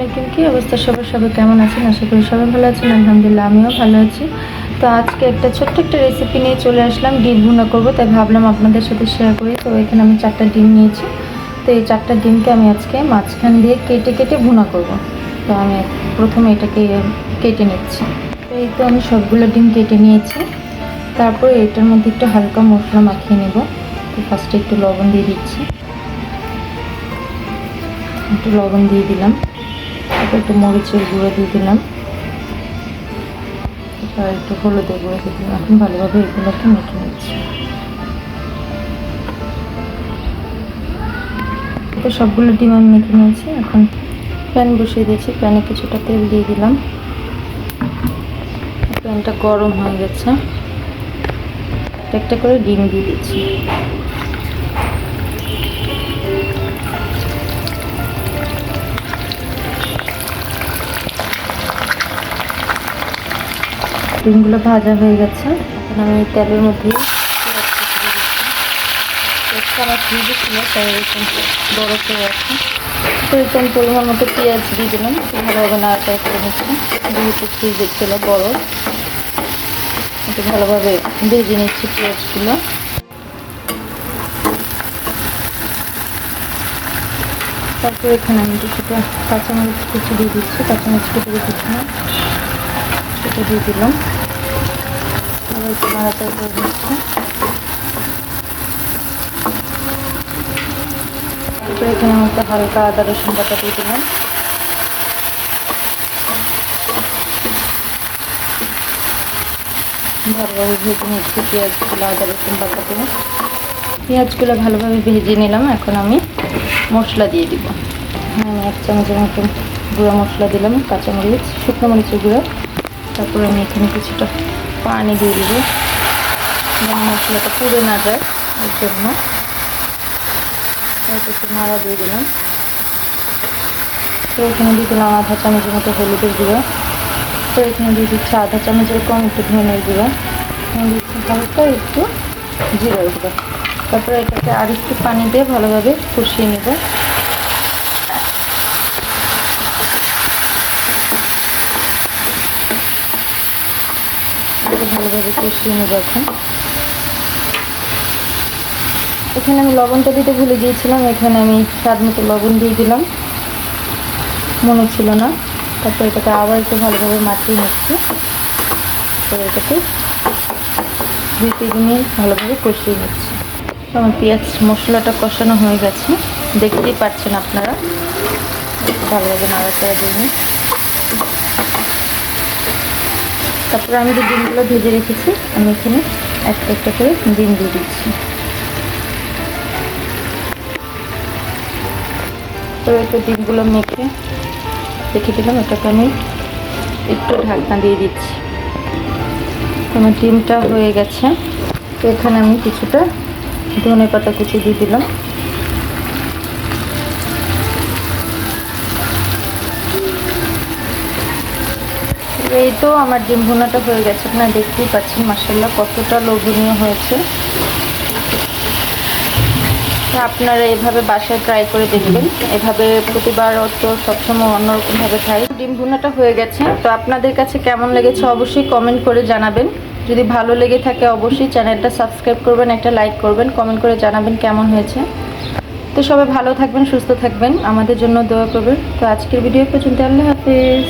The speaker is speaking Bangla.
আলাইকুম, কি অবস্থা? সবার সবাই কেমন আছেন? আশা করি সবাই ভালো আছেন। আলহামদুলিল্লাহ, আমিও ভালো আছি। তো আজকে একটা ছোট্ট একটা রেসিপি নিয়ে চলে আসলাম, ডিম ভুনা করব, তাই ভাবলাম আপনাদের সাথে শেয়ার করি। তো এখানে আমি চারটা ডিম নিয়েছি। তো এই চারটা ডিমকে আমি আজকে মাঝখান দিয়ে কেটে কেটে ভুনা করব। তো আমি প্রথমে এটাকে কেটে নিচ্ছি। তো এই তো আমি সবগুলো ডিম কেটে নিয়েছি। তারপরে এটার মধ্যে একটু হালকা মশলা মাখিয়ে নেব। তো ফার্স্টে একটু লবণ দিয়ে দিচ্ছি। একটু লবণ দিয়ে দিলাম। একটু মরিচের গুঁড়ো দিয়ে দিলাম। তারপর একটু হলুদের গুঁড়ো দিয়ে দিলাম। এখন ভালোভাবে এগুলোকে মেখে নিচ্ছি। তো সবগুলো ডিম আমি মেখে নিয়েছি। এখন প্যান বসিয়ে দিয়েছি। প্যানে কিছুটা তেল দিয়ে দিলাম। প্যানটা গরম হয়ে গেছে। একটা একটা করে ডিম দিয়ে দিচ্ছি। ডিমগুলো ভাজা হয়ে গেছে। এখন আমি তেলের মধ্যে দিয়ে আমার ফ্রিজে ছিল তাই এরকম বড় করে আছে তো এরকম পরিমাণ পেঁয়াজ দিয়ে দিলাম ভালোভাবে নাড়াচাড়া করে নিচ্ছি। যেহেতু ফ্রিজে ছিল বড়, একটু ভালোভাবে ভেজে নিচ্ছি পেঁয়াজগুলো। তারপর এখানে আমি কিছুটা কাঁচামরিচ কুচি দিয়ে দিচ্ছি। কাঁচামরিচ কুচি দিচ্ছিলাম সেটা দিয়ে দিলাম। তারপরে এখানে হালকা আদা, রসুন বাটা দিয়ে দিলাম। ভালোভাবে ভেজে নিচ্ছি পেঁয়াজগুলো, আদা, রসুন বাটা দিয়ে। পেঁয়াজগুলো ভালোভাবে ভেজে নিলাম। এখন আমি মশলা দিয়ে দিব। আমি এক চামচের মতো গুঁড়া মশলা দিলাম, কাঁচামরিচ, শুকনো মরিচের গুঁড়ো। তারপরে আমি এখানে কিছুটা পানি দিয়ে দিব। মশলাটা পুড়ে না যায় এর জন্য। একটু নাড়া দিয়ে দিলাম। তো এখানে দিয়ে দিলাম আধা চামচের মতো হলুদের গুঁড়ো। তো এখানে দিয়ে দিচ্ছি আধা চামচের কম একটু ধনের গুঁড়ো। দিচ্ছি হালকা একটু জিরার গুঁড়ো। তারপরে এটাকে আর একটু পানি দিয়ে ভালোভাবে কষিয়ে নেব। ভালোভাবে কষিয়ে নেব এখন এখানে আমি লবণটা দিতে ভুলে গিয়েছিলাম, এখানে আমি স্বাদ মতো লবণ দিয়ে দিলাম। মনে ছিল না। তারপর এটাকে আবার একটু ভালোভাবে মাখিয়ে নিচ্ছি। তারপরে এটাকে দুই তিন ভালোভাবে কষিয়ে নিচ্ছি। আমার পেঁয়াজ মশলাটা কষানো হয়ে গেছে। দেখতেই পাচ্ছেন আপনারা। ভালোভাবে নাড়াচাড়া দিয়ে তারপরে আমি যে ডিমগুলো ভেজে রেখেছি, আমি এখানে একটা একটা করে ডিম দিয়ে দিচ্ছি। তো একটু ডিমগুলো মেখে রেখে দিলাম, এটাকে আমি একটু ঢাকনা দিয়ে দিচ্ছি। আমার ডিমটা হয়ে গেছে, তো এখানে আমি কিছুটা ধনে পাতা কুচি দিয়ে দিলাম। এই তো আমার ডিম ভুনাটা হয়ে গেছে। আপনারা দেখতেই পাচ্ছেন মাসাল্লাহ কতটা লোভনীয় হয়েছে। আপনারা এভাবে বাসায় ট্রাই করে দেখবেন। এভাবে প্রতিবার তো সবসময় অন্যরকমভাবে খাই। ডিম ভুনাটা হয়ে গেছে। তো আপনাদের কাছে কেমন লেগেছে অবশ্যই কমেন্ট করে জানাবেন। যদি ভালো লেগে থাকে অবশ্যই চ্যানেলটা সাবস্ক্রাইব করবেন, একটা লাইক করবেন কমেন্ট করে জানাবেন কেমন হয়েছে। তো সবাই ভালো থাকবেন, সুস্থ থাকবেন। আমাদের জন্য দোয়া করবেন। তো আজকের ভিডিও পর্যন্ত আল্লাহ হাফেজ।